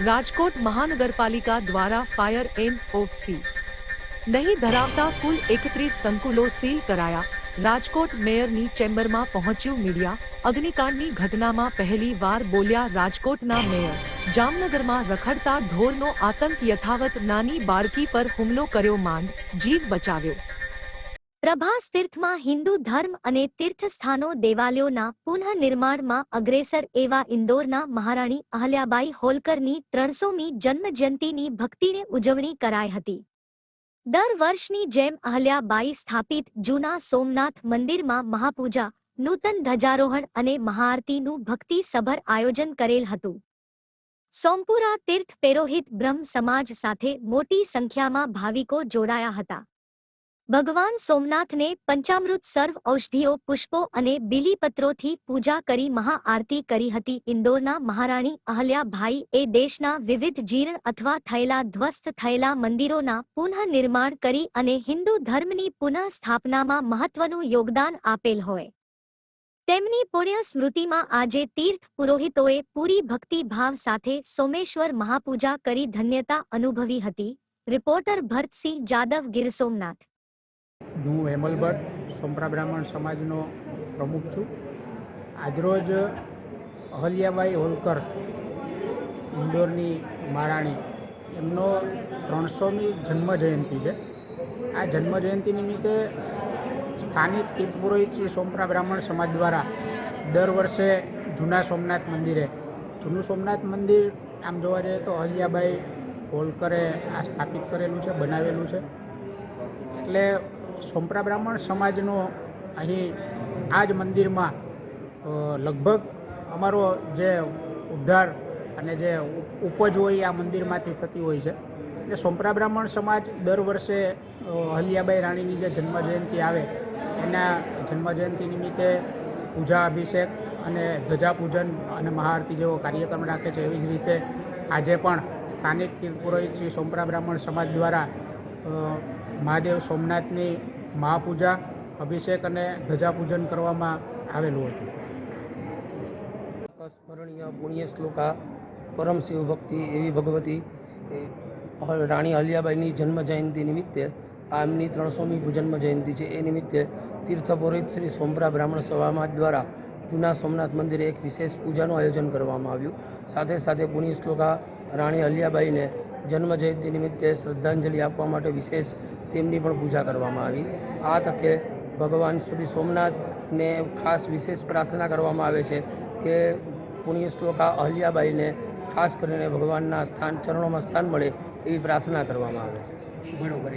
રાજકોટ મહાનગરપાલિકા દ્વારા fire and ઓપસી. નહીં ધરાવતા કુલ એકત્રીસ સંકુલો સીલ કરાયા. રાજકોટ મેયરની ચેમ્બરમાં પહોંચ્યું મીડિયા. અગ્નિકાંડની ઘટનામાં પહેલી વાર બોલ્યા રાજકોટના મેયર. જામનગરમાં રખડતા ઢોરનો આતંક યથાવત નાની બાળકી પર હુમલો કર્યો માંડ. જીવ બચાવ્યો. પ્રભાસ તીર્થમાં હિન્દુ ધર્મ અને તીર્થસ્થાનો દેવાલયોના પુનઃનિર્માણમાં અગ્રેસર એવા ઇન્દોરના મહારાણી અહલ્યાબાઈ હોલકરની ત્રણસોમી જન્મજયંતિની ભક્તિને ઉજવણી કરાઈ હતી. દર વર્ષની જેમ અહલ્યાબાઈ સ્થાપિત જૂના સોમનાથ મંદિરમાં મહાપૂજા, નૂતન ધ્વજારોહણ અને મહાઆરતીનું ભક્તિસભર આયોજન કરેલ હતું. સોમપુરા તીર્થ પેરોહિત બ્રહ્મ સમાજ સાથે મોટી સંખ્યામાં ભાવિકો જોડાયા હતા. ભગવાન સોમનાથને પંચામૃત સર્વ ઔષધિઓ, પુષ્પો અને બિલીપત્રોથી પૂજા કરી મહાઆરતી કરી હતી. ઇન્દોરના મહારાણી અહલ્યાભાઈ એ દેશના વિવિધ જીર્ણ અથવા થયેલા ધ્વસ્ત થયેલા મંદિરોના પુનઃનિર્માણ કરી અને હિન્દુ ધર્મની પુનઃ સ્થાપનામાં મહત્વનું યોગદાન આપેલ હોય. તેમની પુણ્ય સ્મૃતિમાં આજે તીર્થ પુરોહિતોએ પૂરી ભક્તિભાવ સાથે સોમેશ્વર મહાપૂજા કરી ધન્યતા અનુભવી હતી. રિપોર્ટર ભરતસિંહ જાદવ ગીર સોમનાથ. હું હેમલ ભટ્ટ સોમરા બ્રાહ્મણ સમાજનો પ્રમુખ છું. આજરોજ અહલ્યાબાઈ હોલકર, ઇન્દોરની મહારાણી, એમનો ત્રણસોમી જન્મજયંતિ છે. આ જન્મજયંતિ નિમિત્તે સ્થાનિક તીર્થ પુરોહિત શ્રી સોમરા બ્રાહ્મણ સમાજ દ્વારા દર વર્ષે જૂના સોમનાથ મંદિરે, જૂનું સોમનાથ મંદિર આમ જોવા જઈએ તો અહલ્યાબાઈ હોલકરે આ સ્થાપિત કરેલું છે, બનાવેલું છે. એટલે સોમપ્રા બ્રાહ્મણ સમાજનો અહીં આ જ મંદિરમાં લગભગ અમારો જે ઉદ્ધાર અને જે ઉપજ હોય આ મંદિરમાંથી થતી હોય છે. એટલે સોમપ્રા બ્રાહ્મણ સમાજ દર વર્ષે હલિયાબાઈ રાણીની જે જન્મજયંતિ આવે, એના જન્મજયંતિ નિમિત્તે પૂજા અભિષેક અને ધ્વજાપૂજન અને મહાઆરતી જેવો કાર્યક્રમ રાખે છે. એવી જ રીતે આજે પણ સ્થાનિક પુરોહિત શ્રી સોમપ્રા બ્રાહ્મણ સમાજ દ્વારા મહાદેવ સોમનાથની મહાપૂજા, અભિષેક અને ધજાપૂજન કરવામાં આવેલું હતું. સ્મરણીય પુણ્ય શ્લોકા, પરમ શિવ ભક્તિ એવી ભગવતી રાણી અલિયાબાઈની જન્મ જયંતિ નિમિત્તે, આ એમની ત્રણસોમી જન્મ જયંતિ છે. એ નિમિત્તે તીર્થ પુરોહિત શ્રી સોમરા બ્રાહ્મણ સભામાં દ્વારા જૂના સોમનાથ મંદિરે એક વિશેષ પૂજાનું આયોજન કરવામાં આવ્યું. સાથે સાથે પુણ્ય શ્લોકા, રાણી અલિયાબાઈને જન્મ જયંતિ નિમિત્તે શ્રદ્ધાંજલિ આપવા માટે વિશેષ તેમની પણ પૂજા કરવામાં આવી. આ તકે ભગવાન શ્રી સોમનાથને ખાસ વિશેષ પ્રાર્થના કરવામાં આવે છે કે પુણ્ય શ્લોકા અહલ્યાબાઈને ખાસ કરીને ભગવાનના સ્થાન ચરણોમાં સ્થાન મળે એવી પ્રાર્થના કરવામાં આવે છે. બરોબર